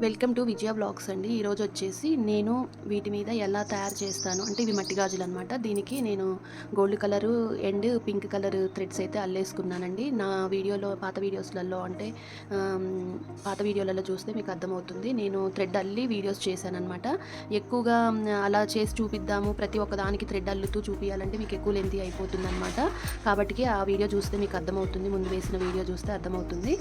Welcome to Vijaya blogs అండి. ఈరోజు వచ్చేసి నేను వీటి మీద ఎలా తయారు చేస్తాను అంటే ఇవి మట్టి గాజులు అనమాట దీనికి నేను gold colour and pink colour threads అయితే అల్లేసుకున్నానండి. నా వీడియోలో పాత వీడియోస్లలో అంటే పాత వీడియోలలో చూస్తే మీకు అర్థమవుతుంది. నేను థ్రెడ్ అల్లి వీడియోస్ చేశాను అనమాట ఎక్కువగా అలా చేసి చూపిద్దాము. ప్రతి ఒక్క దానికి థ్రెడ్ అల్లుతూ చూపించాలంటే మీకు ఎక్కువ లెంతి అయిపోతుంది అనమాట కాబట్టి ఆ వీడియో చూస్తే మీకు అర్థమవుతుంది. ముందు వేసిన వీడియో చూస్తే అర్థమవుతుంది.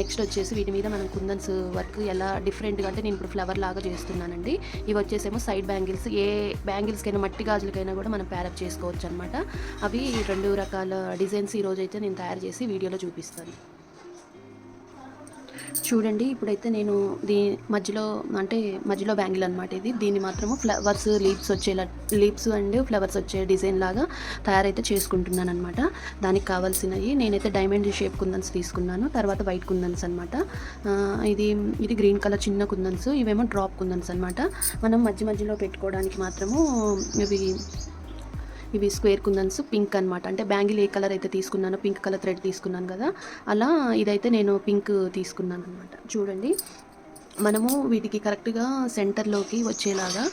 నెక్స్ట్ వచ్చేసి వీటి మీద మనం కుందన్స్ వర్క్ ఎలా డిఫరెంట్గా అంటే నేను ఇప్పుడు ఫ్లవర్ లాగా చేస్తున్నానండి. ఇవి వచ్చేసేమో సైడ్ బ్యాంగిల్స్ ఏ బ్యాంగిల్స్కైనా మట్టి గాజులకైనా కూడా మనం ప్యారప్ చేసుకోవచ్చు అనమాట అవి రెండు రకాల డిజైన్స్ ఈరోజు అయితే నేను తయారు చేసి వీడియోలో చూపిస్తాను. చూడండి ఇప్పుడైతే నేను దీ మధ్యలో అంటే మధ్యలో బ్యాంగిల్ అనమాట ఇది. దీన్ని మాత్రము ఫ్లవర్స్ లీవ్స్ వచ్చేలా లీవ్స్ అండ్ ఫ్లవర్స్ వచ్చే డిజైన్ లాగా తయారైతే చేసుకుంటున్నాను అనమాట దానికి కావాల్సినవి నేనైతే డైమండ్ షేప్ కుందన్స్ తీసుకున్నాను తర్వాత వైట్ కుందన్స్ అనమాట ఇది ఇది గ్రీన్ కలర్ చిన్న కుందన్స్ ఇవేమో డ్రాప్ కుందన్స్ అనమాట మనం మధ్య మధ్యలో పెట్టుకోవడానికి మాత్రము ఇవి ఇవి స్క్వేర్ కుందన్స్ పింక్ అనమాట అంటే బ్యాంగిల్ ఏ కలర్ అయితే తీసుకున్నానో పింక్ కలర్ థ్రెడ్ తీసుకున్నాను కదా. అలా ఇదైతే నేను పింక్ తీసుకున్నాను అనమాట చూడండి. మనము వీటికి కరెక్ట్గా సెంటర్లోకి వచ్చేలాగా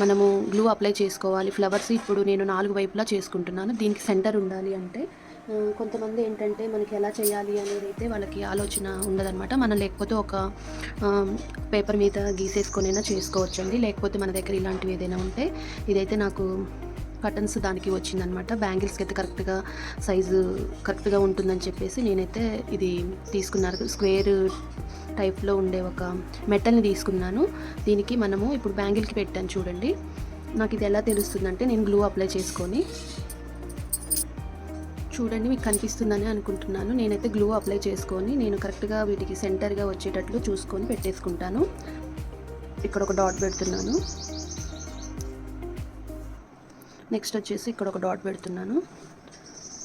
మనము గ్లూ అప్లై చేసుకోవాలి. ఫ్లవర్స్ ఇప్పుడు నేను నాలుగు వైపులా చేసుకుంటున్నాను. దీనికి సెంటర్ ఉండాలి అంటే కొంతమంది ఏంటంటే మనకి ఎలా చేయాలి అనేది అయితే వాళ్ళకి ఆలోచన ఉండదన్నమాట. మనం లేకపోతే ఒక పేపర్ మీద గీసేసుకొనైనా చేసుకోవచ్చండి. లేకపోతే మన దగ్గర ఇలాంటివి ఏదైనా ఉంటే ఇదైతే నాకు కటన్స్ దానికి వచ్చిందనమాట బ్యాంగిల్స్కి అయితే కరెక్ట్గా సైజు కరెక్ట్గా ఉంటుందని చెప్పేసి నేనైతే ఇది తీసుకున్నారు. స్క్వేర్ టైప్లో ఉండే ఒక మెటల్ని తీసుకున్నాను. దీనికి మనము ఇప్పుడు బ్యాంగిల్కి పెట్టాను చూడండి. నాకు ఇది ఎలా తెలుస్తుందంటే నేను గ్లూ అప్లై చేసుకొని చూడండి మీకు కనిపిస్తుందని అనుకుంటున్నాను. నేనైతే గ్లూ అప్లై చేసుకొని నేను కరెక్ట్గా వీటికి సెంటర్గా వచ్చేటట్లు చూసుకొని పెట్టేసుకుంటాను. ఇక్కడ ఒక డాట్ పెడుతున్నాను. నెక్స్ట్ వచ్చేసి ఇక్కడ ఒక డాట్ పెడుతున్నాను.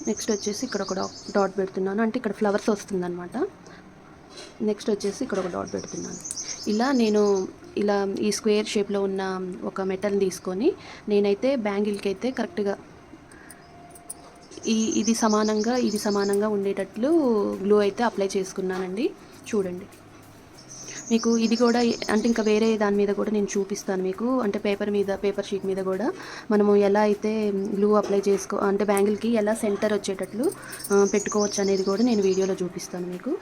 నెక్స్ట్ వచ్చేసి ఇక్కడ ఒక డాట్ పెడుతున్నాను. అంటే ఇక్కడ ఫ్లవర్స్ వస్తుందన్నమాట. నెక్స్ట్ వచ్చేసి ఇక్కడ ఒక డాట్ పెడుతున్నాను. ఇలా నేను ఇలా ఈ స్క్వేర్ షేప్లో ఉన్న ఒక మెటల్ని తీసుకొని నేనైతే బ్యాంగిల్కి అయితే కరెక్ట్గా ఈ ఇది సమానంగా ఇది సమానంగా ఉండేటట్లు గ్లూ అయితే అప్లై చేసుకున్నానండి. చూడండి. మీకు ఇది కూడా అంటే ఇంకా వేరే దాని మీద కూడా నేను చూపిస్తాను మీకు. అంటే పేపర్ మీద పేపర్ షీట్ మీద కూడా. మనము ఎలా అయితే గ్లూ అప్లై చేసుకో అంటే బ్యాంగిల్కి ఎలా సెంటర్ వచ్చేటట్లు పెట్టుకోవచ్చు అనేది కూడా నేను వీడియోలో చూపిస్తాను మీకు.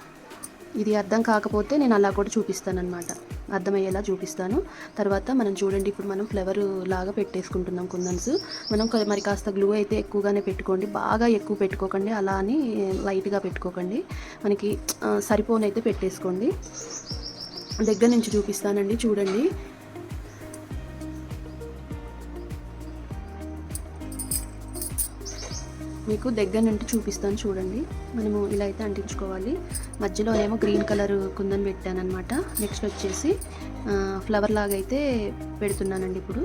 ఇది అర్థం కాకపోతే నేను అలా కూడా చూపిస్తాను అనమాట అర్థమయ్యేలా చూపిస్తాను. తర్వాత మనం చూడండి ఇప్పుడు మనం ఫ్లవర్ లాగా పెట్టేసుకుంటున్నాం కుందన్స్. మనం మరి కాస్త గ్లూ అయితే ఎక్కువగానే పెట్టుకోండి. బాగా ఎక్కువ పెట్టుకోకండి. అలా అని లైట్గా పెట్టుకోకండి. మనకి సరిపోను సరిపోనైతే పెట్టేసుకోండి. దగ్గర నుంచి చూపిస్తానండి చూడండి. మీకు దగ్గర నుండి చూపిస్తాను చూడండి. మనము ఇలా అయితే అంటించుకోవాలి. మధ్యలో ఏమో గ్రీన్ కలర్ కుందని పెట్టాను అనమాట నెక్స్ట్ వచ్చేసి ఫ్లవర్ లాగా అయితే పెడుతున్నానండి ఇప్పుడు.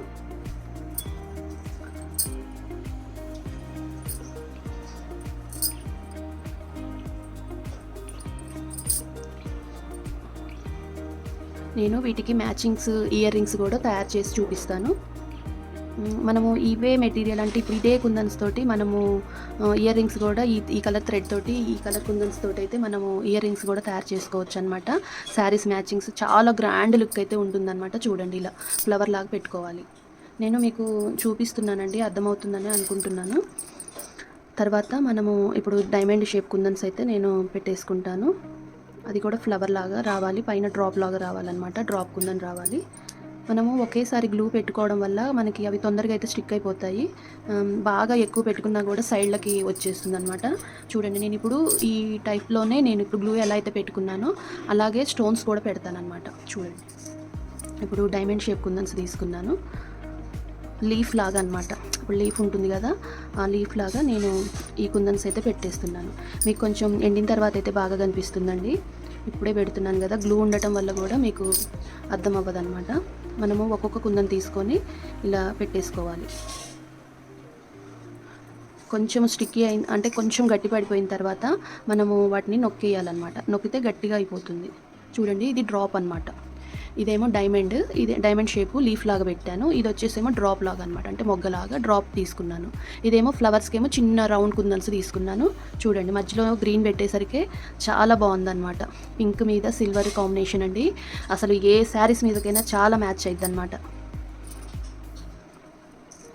నేను వీటికి మ్యాచింగ్స్ ఇయర్ రింగ్స్ కూడా తయారు చేసి చూపిస్తాను. మనము ఇవే మెటీరియల్ అంటే ఇప్పుడు ఇదే కుందన్స్ తోటి మనము ఇయర్ రింగ్స్ కూడా ఈ ఈ కలర్ థ్రెడ్ తోటి ఈ కలర్ కుందన్స్ తోటి అయితే మనము ఇయర్ రింగ్స్ కూడా తయారు చేసుకోవచ్చు అనమాట శారీస్ మ్యాచింగ్స్ చాలా గ్రాండ్ లుక్ అయితే ఉంటుందన్నమాట చూడండి ఇలా ఫ్లవర్ లాగా పెట్టుకోవాలి. నేను మీకు చూపిస్తున్నానండి అర్థమవుతుందని అనుకుంటున్నాను. తర్వాత మనము ఇప్పుడు డైమండ్ షేప్ కుందన్స్ అయితే నేను పెట్టేసుకుంటాను. అది కూడా ఫ్లవర్ లాగా రావాలి. పైన డ్రాప్ లాగా రావాలన్నమాట. డ్రాప్ కుందని రావాలి. మనము ఒకేసారి గ్లూ పెట్టుకోవడం వల్ల మనకి అవి తొందరగా అయితే స్టిక్ అయిపోతాయి. బాగా ఎక్కువ పెట్టుకున్నా కూడా సైడ్లకి వచ్చేస్తుంది అనమాట చూడండి నేను ఇప్పుడు ఈ టైప్లోనే నేను ఇప్పుడు గ్లూ ఎలా అయితే పెట్టుకున్నానో అలాగే స్టోన్స్ కూడా పెడతాను అనమాట చూడండి. ఇప్పుడు డైమండ్ షేప్ కుందన్స్ తీసుకున్నాను. లీఫ్ లాగా అనమాట ఇప్పుడు లీఫ్ ఉంటుంది కదా ఆ లీఫ్ లాగా నేను ఈ కుందన్స్ అయితే పెట్టేస్తున్నాను. మీకు కొంచెం ఎండిన తర్వాత అయితే బాగా కనిపిస్తుందండి. ఇప్పుడే పెడుతున్నాను కదా గ్లూ ఉండటం వల్ల కూడా మీకు అర్థం అవ్వదు అనమాట మనము ఒక్కొక్క కుందన్ తీసుకొని ఇలా పెట్టేసుకోవాలి. కొంచెం స్టిక్కీ అయిన అంటే కొంచెం గట్టి పడిపోయిన తర్వాత మనము వాటిని నొక్కేయాలన్నమాట. నొక్కితే గట్టిగా అయిపోతుంది. చూడండి ఇది డ్రాప్ అనమాట ఇదేమో డైమండ్ ఇది డైమండ్ షేపు లీఫ్ లాగా పెట్టాను. ఇది వచ్చేసేమో డ్రాప్ లాగా అనమాట అంటే మొగ్గలాగా డ్రాప్ తీసుకున్నాను. ఇదేమో ఫ్లవర్స్కి ఏమో చిన్న రౌండ్ కుందన్స్ తీసుకున్నాను. చూడండి మధ్యలో గ్రీన్ పెట్టేసరికి చాలా బాగుందన్నమాట. పింక్ మీద సిల్వర్ కాంబినేషన్ అండి. అసలు ఏ శారీస్ మీదకైనా చాలా మ్యాచ్ అయింది అనమాట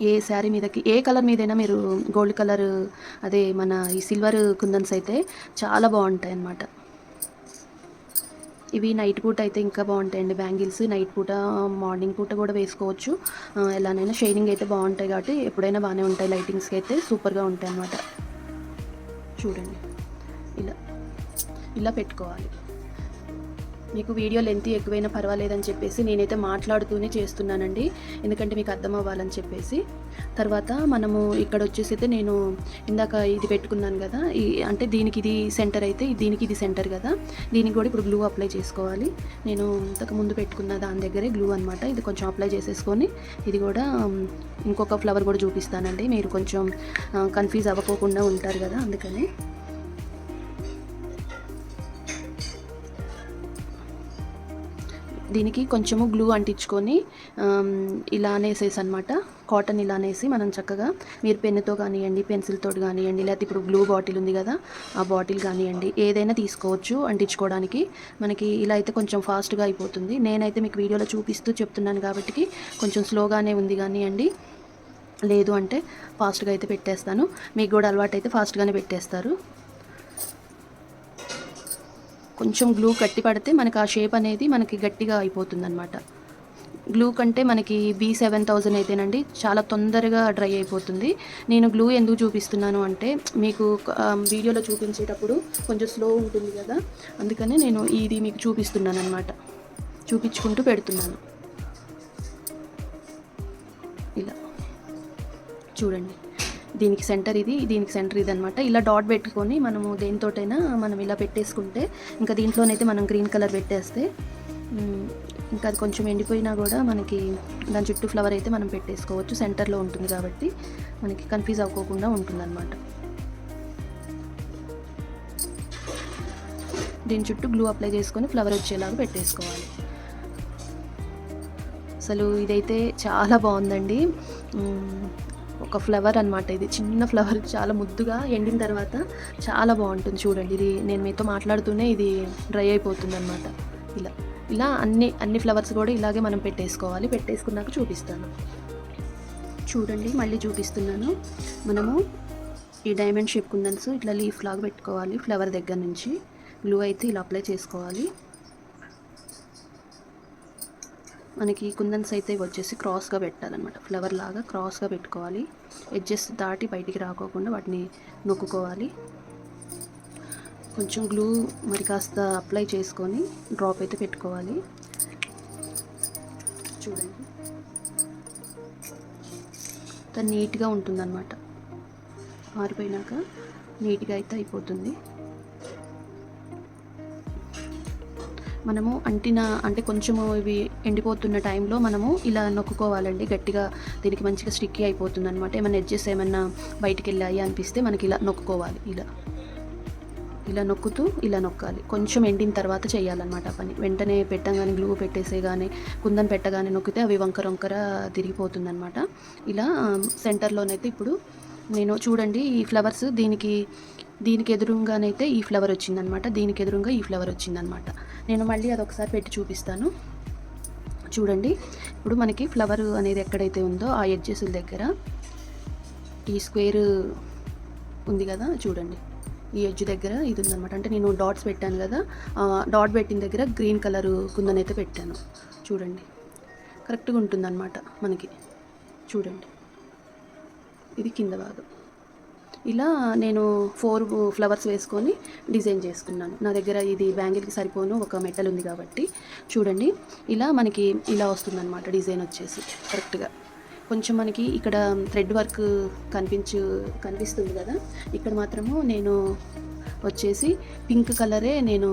ఏ శారీ మీదకి ఏ కలర్ మీదైనా మీరు గోల్డ్ కలర్ అదే మన ఈ సిల్వర్ కుందన్స్ అయితే చాలా బాగుంటాయి అన్నమాట ఇవి నైట్ పూట అయితే ఇంకా బాగుంటాయండి. బ్యాంగిల్స్ నైట్ పూట మార్నింగ్ పూట కూడా వేసుకోవచ్చు. ఎలానైనా షైనింగ్ అయితే బాగుంటాయి కాబట్టి ఎప్పుడైనా బాగానే ఉంటాయి. లైటింగ్స్కి అయితే సూపర్గా ఉంటాయి అన్నమాట చూడండి. ఇలా. ఇలా పెట్టుకోవాలి. మీకు వీడియో లెంత్ ఎక్కువైనా పర్వాలేదని చెప్పేసి నేనైతే మాట్లాడుతూనే చేస్తున్నానండి. ఎందుకంటే మీకు అర్థం అవ్వాలని చెప్పేసి. తర్వాత మనము ఇక్కడ వచ్చేసి అయితే నేను ఇందాక ఇది పెట్టుకున్నాను కదా ఈ అంటే దీనికి ఇది సెంటర్ అయితే దీనికి ఇది సెంటర్ కదా. దీనికి కూడా ఇప్పుడు గ్లూ అప్లై చేసుకోవాలి. నేను ఇంతకు ముందు పెట్టుకున్న దాని దగ్గరే గ్లూ అనమాట ఇది కొంచెం అప్లై చేసేసుకొని ఇది కూడా ఇంకొక ఫ్లవర్ కూడా చూపిస్తానండి. మీరు కొంచెం కన్ఫ్యూజ్ అవ్వకోకుండా ఉంటారు కదా అందుకని. దీనికి కొంచెము గ్లూ అంటించుకొని ఇలా అనేసేసి అనమాట కాటన్ ఇలా అనేసి మనం చక్కగా మీరు పెన్నుతో కానివ్వండి పెన్సిల్తో కానివ్వండి లేకపోతే ఇప్పుడు గ్లూ బాటిల్ ఉంది కదా ఆ బాటిల్ కానివ్వండి ఏదైనా తీసుకోవచ్చు అంటించుకోవడానికి. మనకి ఇలా అయితే కొంచెం ఫాస్ట్గా అయిపోతుంది. నేనైతే మీకు వీడియోలో చూపిస్తూ చెప్తున్నాను కాబట్టి కొంచెం స్లోగానే ఉంది కానివ్వండి లేదు అంటే ఫాస్ట్గా అయితే పెట్టేస్తాను. మీకు కూడా అలవాటు అయితే ఫాస్ట్గానే పెట్టేస్తారు. కొంచెం గ్లూ గట్టి పడితే మనకి ఆ షేప్ అనేది మనకి గట్టిగా అయిపోతుంది అనమాట గ్లూ కంటే మనకి బీ సెవెన్ థౌజండ్ అయితేనండి చాలా తొందరగా డ్రై అయిపోతుంది. నేను గ్లూ ఎందుకు చూపిస్తున్నాను అంటే మీకు వీడియోలో చూపించేటప్పుడు కొంచెం స్లో ఉంటుంది కదా అందుకనే నేను ఇది మీకు చూపిస్తున్నాను అనమాట చూపించుకుంటూ పెడుతున్నాను. ఇలా. చూడండి. దీనికి సెంటర్ ఇది దీనికి సెంటర్ ఇది అనమాట ఇలా డాట్ పెట్టుకొని మనము దేనితోటైనా మనం ఇలా పెట్టేసుకుంటే ఇంకా దీంట్లోనైతే మనం గ్రీన్ కలర్ పెట్టేస్తే ఇంకా అది కొంచెం ఎండిపోయినా కూడా మనకి దాని చుట్టూ ఫ్లవర్ అయితే మనం పెట్టేసుకోవచ్చు. సెంటర్లో ఉంటుంది కాబట్టి మనకి కన్ఫ్యూజ్ అవ్వకుండా ఉంటుందన్నమాట. దీని చుట్టూ గ్లూ అప్లై చేసుకొని ఫ్లవర్ వచ్చేలాగా పెట్టేసుకోవాలి. అసలు ఇదైతే చాలా బాగుందండి. ఒక ఫ్లవర్ అనమాట ఇది. చిన్న ఫ్లవర్ చాలా ముద్దుగా ఎండిన తర్వాత చాలా బాగుంటుంది చూడండి. ఇది నేను మీతో మాట్లాడుతూనే ఇది డ్రై అయిపోతుంది అనమాట ఇలా ఇలా అన్ని అన్ని ఫ్లవర్స్ కూడా ఇలాగే మనం పెట్టేసుకోవాలి. పెట్టేసుకున్నాక చూపిస్తాను. చూడండి మళ్ళీ చూపిస్తున్నాను. మనము ఈ డైమండ్ షేప్ కుందన్స్ ఇట్లా లీఫ్ లాగా పెట్టుకోవాలి ఫ్లవర్ దగ్గర నుంచి. గ్లూ అయితే ఇలా అప్లై చేసుకోవాలి. మనకి కుందన్స్ అయితే వచ్చేసి క్రాస్గా పెట్టాలన్నమాట. ఫ్లవర్ లాగా క్రాస్గా పెట్టుకోవాలి. ఎడ్జెస్ దాటి బయటికి రాకోకుండా వాటిని నొక్కుకోవాలి. కొంచెం గ్లూ మరి కాస్త అప్లై చేసుకొని డ్రాప్ అయితే పెట్టుకోవాలి. చూడండి. అంత నీట్గా ఉంటుందన్నమాట. ఆరిపోయినాక నీట్గా అయితే అయిపోతుంది. మనము అంటిన అంటే కొంచెము ఇవి ఎండిపోతున్న టైంలో మనము ఇలా నొక్కుకోవాలండి. గట్టిగా దీనికి మంచిగా స్టిక్కీ అయిపోతుంది అనమాట ఏమైనా ఎడ్జెస్ ఏమన్నా బయటికి వెళ్ళాయి అనిపిస్తే మనకి ఇలా నొక్కుకోవాలి. ఇలా. ఇలా నొక్కుతూ ఇలా నొక్కాలి. కొంచెం ఎండిన తర్వాత చేయాలన్నమాట పని. వెంటనే పెట్టగానే గ్లూ పెట్టేసే కానీ కుందన్ పెట్టగానే నొక్కితే అవి వంకర వంకర తిరిగిపోతుందన్నమాట. ఇలా సెంటర్లోనైతే ఇప్పుడు నేను చూడండి ఈ ఫ్లవర్స్ దీనికి దీనికి ఎదురుగానైతే ఈ ఫ్లవర్ వచ్చిందనమాట దీనికి ఎదురుగా ఈ ఫ్లవర్ వచ్చిందనమాట నేను మళ్ళీ అది ఒకసారి పెట్టి చూపిస్తాను. చూడండి. ఇప్పుడు మనకి ఫ్లవర్ అనేది ఎక్కడైతే ఉందో ఆ ఎడ్జెస్ దగ్గర ఈ స్క్వేర్ ఉంది కదా చూడండి. ఈ ఎడ్జ్ దగ్గర ఇది ఉందన్నమాట. అంటే నేను డాట్స్ పెట్టాను కదా డాట్ పెట్టిన దగ్గర గ్రీన్ కలర్ కుందనైతే పెట్టాను. చూడండి. కరెక్ట్గా ఉంటుందన్నమాట మనకి. చూడండి. ఇది కింద భాగం. ఇలా నేను ఫోర్ ఫ్లవర్స్ వేసుకొని డిజైన్ చేసుకున్నాను. నా దగ్గర ఇది బ్యాంగిల్కి సరిపోను ఒక మెటల్ ఉంది కాబట్టి. చూడండి ఇలా మనకి ఇలా వస్తుందన్నమాట డిజైన్ వచ్చేసి కరెక్ట్గా. కొంచెం మనకి ఇక్కడ థ్రెడ్ వర్క్ కనిపించు కనిపిస్తుంది కదా. ఇక్కడ మాత్రము నేను వచ్చేసి పింక్ కలరే నేను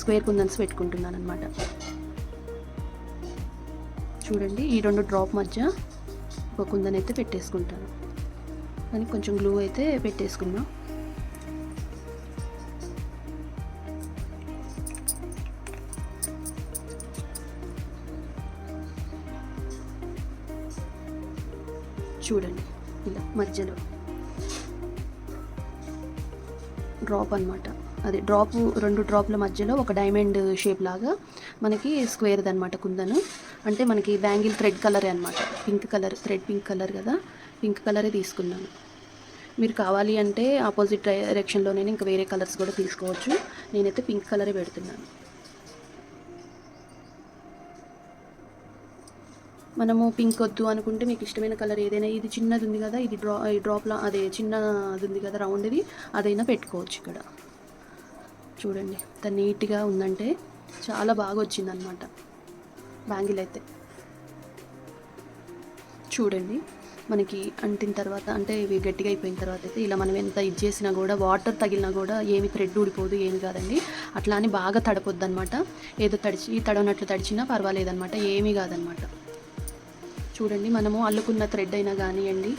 స్క్వేర్ కుందన్స్ పెట్టుకుంటున్నాను అనమాట చూడండి ఈ రెండు డ్రాప్ మధ్య ఒక కుందన్ అయితే పెట్టేసుకుంటాను. అని కొంచెం గ్లూ అయితే పెట్టేసుకుందాం. చూడండి ఇలా మధ్యలో డ్రాప్ అనమాట అది డ్రాప్ రెండు డ్రాప్ల మధ్యలో ఒక డైమండ్ షేప్ లాగా మనకి స్క్వేర్ది అనమాట కుందను. అంటే మనకి బ్యాంగిల్ థ్రెడ్ కలరే అనమాట pink colour thread pink colour కదా. పింక్ కలరే తీసుకున్నాను. మీరు కావాలి అంటే ఆపోజిట్ డైరెక్షన్లోనే ఇంకా వేరే కలర్స్ కూడా తీసుకోవచ్చు. నేనైతే పింక్ కలరే పెడుతున్నాను. మనము పింక్ వద్దు అనుకుంటే మీకు ఇష్టమైన కలర్ ఏదైనా ఇది చిన్నది ఉంది కదా ఇది డ్రా ఈ డ్రాప్లా అదే చిన్నది ఉంది కదా రౌండ్ది అదైనా పెట్టుకోవచ్చు ఇక్కడ. చూడండి ఎంత నీట్గా ఉందంటే చాలా బాగా వచ్చిందనమాట బ్యాంగిల్ అయితే. చూడండి. మనకి అంటిన తర్వాత అంటే ఇవి గట్టిగా అయిపోయిన తర్వాత అయితే ఇలా మనం ఎంత ఇది చేసినా కూడా వాటర్ తగిలినా కూడా ఏమి థ్రెడ్ ఊడిపోదు ఏమి కాదండి. అట్లా అని బాగా తడపొద్దు అనమాట ఏదో తడిచి తడవనట్లు తడిచినా పర్వాలేదన్నమాట ఏమీ కాదనమాట చూడండి మనము అల్లుకున్న థ్రెడ్ అయినా కానివ్వండి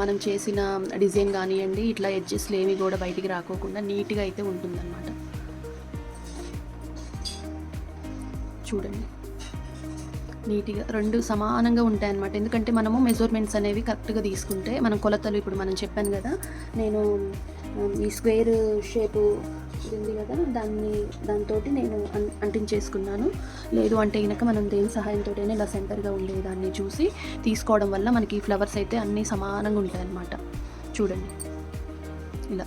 మనం చేసిన డిజైన్ కానివ్వండి ఇట్లా ఎడ్జెస్లు ఏమి కూడా బయటికి రాకోకుండా నీట్గా అయితే ఉంటుందన్నమాట. చూడండి. నీట్గా రెండు సమానంగా ఉంటాయి అన్నమాట ఎందుకంటే మనము మెజర్మెంట్స్ అనేవి కరెక్ట్గా తీసుకుంటే మనం కొలతలు ఇప్పుడు మనం చెప్పాను కదా నేను ఈ స్క్వేర్ షేపు ఉంది కదా దాన్ని దాంతో నేను అన్ అంటించేసుకున్నాను. లేదు అంటే కనుక మనం దేని సహాయంతో ఇలా సెంటర్గా ఉండేదాన్ని చూసి తీసుకోవడం వల్ల మనకి ఫ్లవర్స్ అయితే అన్నీ సమానంగా ఉంటాయన్నమాట. చూడండి. ఇలా.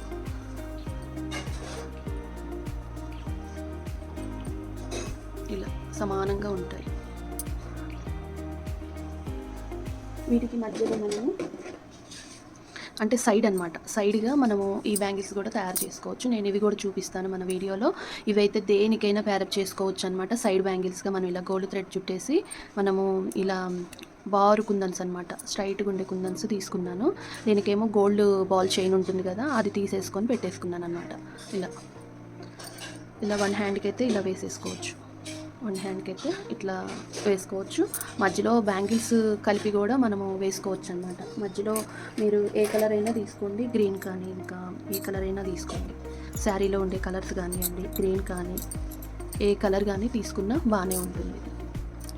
ఇలా సమానంగా ఉంటాయి. వీటికి మధ్యలో మనము అంటే సైడ్ అనమాట సైడ్గా మనము ఈ బ్యాంగిల్స్ కూడా తయారు చేసుకోవచ్చు. నేను ఇవి కూడా చూపిస్తాను మన వీడియోలో. ఇవైతే దేనికైనా ప్యారప్ చేసుకోవచ్చు అనమాట సైడ్ బ్యాంగిల్స్గా మనం ఇలా గోల్డ్ థ్రెడ్ చుట్టేసి మనము ఇలా బారు కుందన్స్ అనమాట స్ట్రైట్గా ఉండే కుందన్స్ తీసుకున్నాను. దీనికేమో గోల్డ్ బాల్ చైన్ ఉంటుంది కదా అది తీసేసుకొని పెట్టేసుకున్నాను అనమాట ఇలా. ఇలా వన్ హ్యాండ్కి అయితే ఇలా వేసేసుకోవచ్చు. వన్ హ్యాండ్కి అయితే ఇట్లా వేసుకోవచ్చు. మధ్యలో బ్యాంగిల్స్ కలిపి కూడా మనము వేసుకోవచ్చు అనమాట మధ్యలో మీరు ఏ కలర్ అయినా తీసుకోండి. గ్రీన్ కానీ ఇంకా ఏ కలర్ అయినా తీసుకోండి. శారీలో ఉండే కలర్స్ కానివ్వండి గ్రీన్ కానీ ఏ కలర్ కానీ తీసుకున్నా బాగానే ఉంటుంది.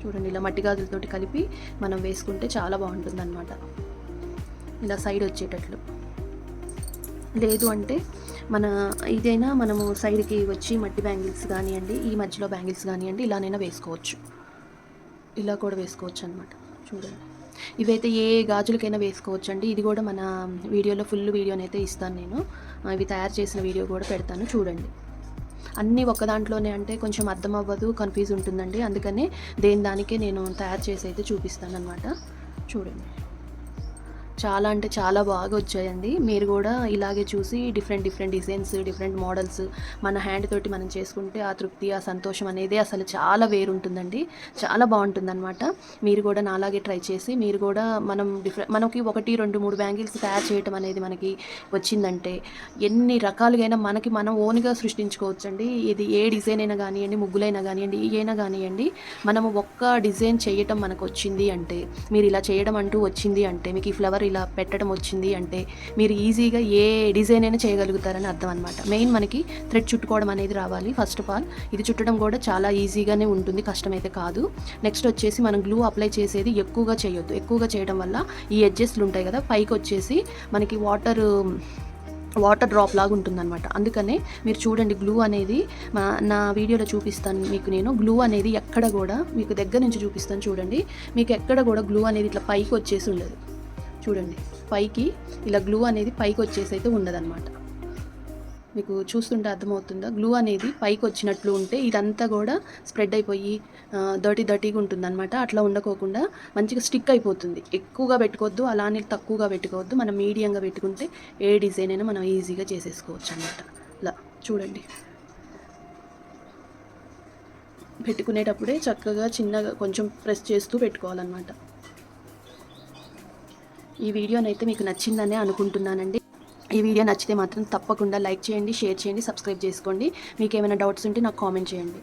చూడండి ఇలా మట్టి గాజులతోటి కలిపి మనం వేసుకుంటే చాలా బాగుంటుంది అనమాట ఇలా సైడ్ వచ్చేటట్లు. లేదు అంటే మన ఇదైనా మనము సైడ్కి వచ్చి మట్టి బ్యాంగిల్స్ కానివ్వండి ఈ మధ్యలో బ్యాంగిల్స్ కానివ్వండి ఇలానైనా వేసుకోవచ్చు. ఇలా కూడా వేసుకోవచ్చు అనమాట చూడండి. ఇవైతే ఏ గాజులకైనా వేసుకోవచ్చు అండి ఇది కూడా మన వీడియోలో ఫుల్ వీడియోనైతే ఇస్తాను నేను. ఇవి తయారు చేసిన వీడియో కూడా పెడతాను. చూడండి. అన్నీ ఒక దాంట్లోనే అంటే కొంచెం అర్థం అవ్వదు కన్ఫ్యూజ్ ఉంటుందండి. అందుకనే దేని దానికే నేను తయారు చేసి అయితే చూపిస్తాను అనమాట చూడండి. చాలా అంటే చాలా బాగా వచ్చాయండి. మీరు కూడా ఇలాగే చూసి different different designs different models మన హ్యాండ్ తోటి మనం చేసుకుంటే ఆ తృప్తి ఆ సంతోషం అనేది అసలు చాలా వేరుంటుందండి. చాలా బాగుంటుందన్నమాట. మీరు కూడా నాలాగే ట్రై చేసి మీరు కూడా మనం డిఫరెంట్ మనకి ఒకటి రెండు మూడు బ్యాంగిల్స్ తయారు చేయటం అనేది మనకి వచ్చిందంటే ఎన్ని రకాలుగైనా మనకి మనం ఓన్గా సృష్టించుకోవచ్చండి. ఇది ఏ డిజైన్ అయినా కానివ్వండి ముగ్గులైనా కానివ్వండి ఏనా కానివ్వండి మనము ఒక్క డిజైన్ చేయటం మనకు వచ్చింది అంటే మీరు ఇలా చేయడం అంటూ వచ్చింది అంటే మీకు ఈ ఫ్లవర్ ఇలా పెట్టడం వచ్చింది అంటే మీరు ఈజీగా ఏ డిజైన్ అయినా చేయగలుగుతారని అర్థం అనమాట మెయిన్ మనకి థ్రెడ్ చుట్టుకోవడం అనేది రావాలి ఫస్ట్ ఆఫ్ ఆల్ ఇది చుట్టడం కూడా చాలా ఈజీగానే ఉంటుంది కష్టమైతే కాదు. నెక్స్ట్ వచ్చేసి మనం గ్లూ అప్లై చేసేది ఎక్కువగా చేయొద్దు. ఎక్కువగా చేయడం వల్ల ఈ ఎడ్జెస్లు ఉంటాయి కదా పైకి వచ్చేసి మనకి వాటర్ వాటర్ డ్రాప్ లాగా ఉంటుందన్నమాట. అందుకనే మీరు చూడండి గ్లూ అనేది మా నా వీడియోలో చూపిస్తాను మీకు నేను. గ్లూ అనేది ఎక్కడ కూడా మీకు దగ్గర నుంచి చూపిస్తాను చూడండి. మీకు ఎక్కడ కూడా గ్లూ అనేది ఇట్లా పైకి వచ్చేసి ఉండదు. చూడండి. పైకి ఇలా గ్లూ అనేది పైకి వచ్చేసి అయితే ఉండదన్నమాట. మీకు చూస్తుంటే అర్థమవుతుందా? గ్లూ అనేది పైకి వచ్చినట్లు ఉంటే ఇదంతా కూడా స్ప్రెడ్ అయిపోయి దర్టీ దర్టీగా ఉంటుందన్నమాట. అట్లా ఉండకోకుండా మంచిగా స్టిక్ అయిపోతుంది. ఎక్కువగా పెట్టుకోవద్దు అలానే తక్కువగా పెట్టుకోవద్దు. మనం మీడియంగా పెట్టుకుంటే ఏ డిజైన్ అయినా మనం ఈజీగా చేసేసుకోవచ్చు అనమాట ఇలా చూడండి. పెట్టుకునేటప్పుడే చక్కగా చిన్నగా కొంచెం ప్రెస్ చేస్తూ పెట్టుకోవాలన్నమాట. ఈ వీడియోనైతే మీకు నచ్చిందనే అనుకుంటున్నానండి. ఈ వీడియో నచ్చితే మాత్రం తప్పకుండా లైక్ చేయండి షేర్ చేయండి సబ్స్క్రైబ్ చేసుకోండి. మీకు ఏమైనా డౌట్స్ ఉంటే నాకు కామెంట్ చేయండి.